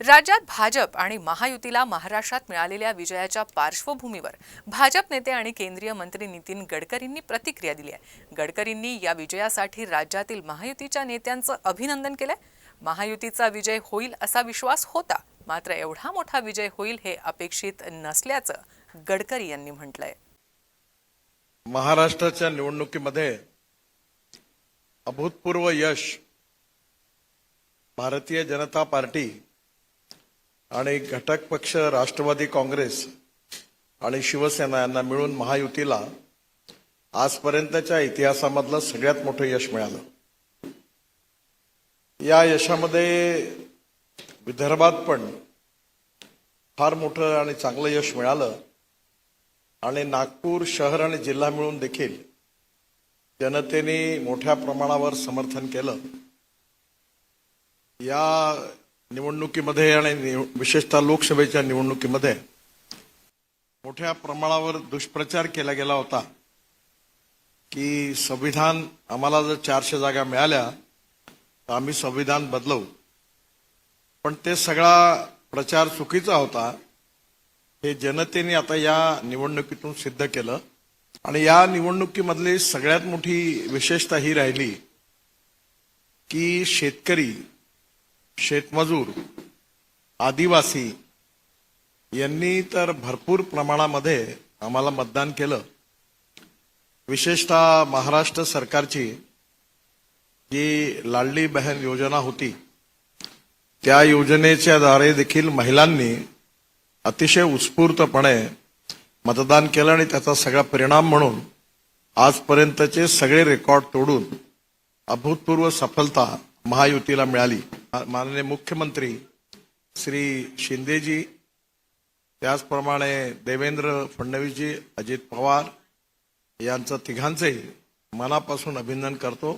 राज्यात भाजप आणि महायुतीला महाराष्ट्रात मिळालेल्या विजयाच्या पार्श्वभूमीवर भाजप नेते आणि केंद्रीय मंत्री नितीन गडकरींनी प्रतिक्रिया दिली आहे. गडकरींनी या विजयासाठी राज्यातील महायुतीच्या नेत्यांचं अभिनंदन केलंय. महायुतीचा विजय होईल असा विश्वास होता मात्र एवढा मोठा विजय होईल हे अपेक्षित नसल्याचं गडकरी यांनी म्हटलंय. महाराष्ट्राच्या निवडणुकीमध्ये अभूतपूर्व यश भारतीय जनता पार्टी आणि घटक पक्ष राष्ट्रवादी काँग्रेस आणि शिवसेना यांना मिळून महायुतीला आजपर्यंतच्या इतिहासामधलं सगळ्यात मोठं यश मिळालं. या यशामध्ये विदर्भात पण फार मोठं आणि चांगलं यश मिळालं. आणि नागपूर शहर आणि जिल्हा मिळून देखील जनतेने मोठ्या प्रमाणावर समर्थन केलं. या निवडणुकीमध्ये आणि विशेषतः लोकसभेच्या निवडणुकीमध्ये मोठ्या प्रमाणावर दुष्प्रचार केला गेला होता की संविधान आम्हाला जर चारशे जागा मिळाल्या तर आम्ही संविधान बदलवू. पण ते सगळा प्रचार चुकीचा होता. हे जनतेने आता या निवडणुकीतून सिद्ध केलं. आणि या निवडणुकीमधली सगळ्यात मोठी विशेषता ही राहिली की शेतकरी शेतमजूर आदिवासी यांनी तर भरपूर प्रमाणामध्ये आम्हाला मतदान केलं. विशेषतः महाराष्ट्र सरकारची जी लाडली बहन योजना होती त्या योजनेच्या द्वारे देखील महिलांनी अतिशय उत्स्फूर्तपणे मतदान केलं आणि त्याचा सगळा परिणाम म्हणून आजपर्यंतचे सगळे रेकॉर्ड तोडून अभूतपूर्व सफलता महायुतीला मिळाली. माननीय मुख्यमंत्री श्री शिंदेजी त्याचप्रमाणे देवेंद्र फडणवीसजी अजित पवार यांचं तिघांचंही मनापासून अभिनंदन करतो.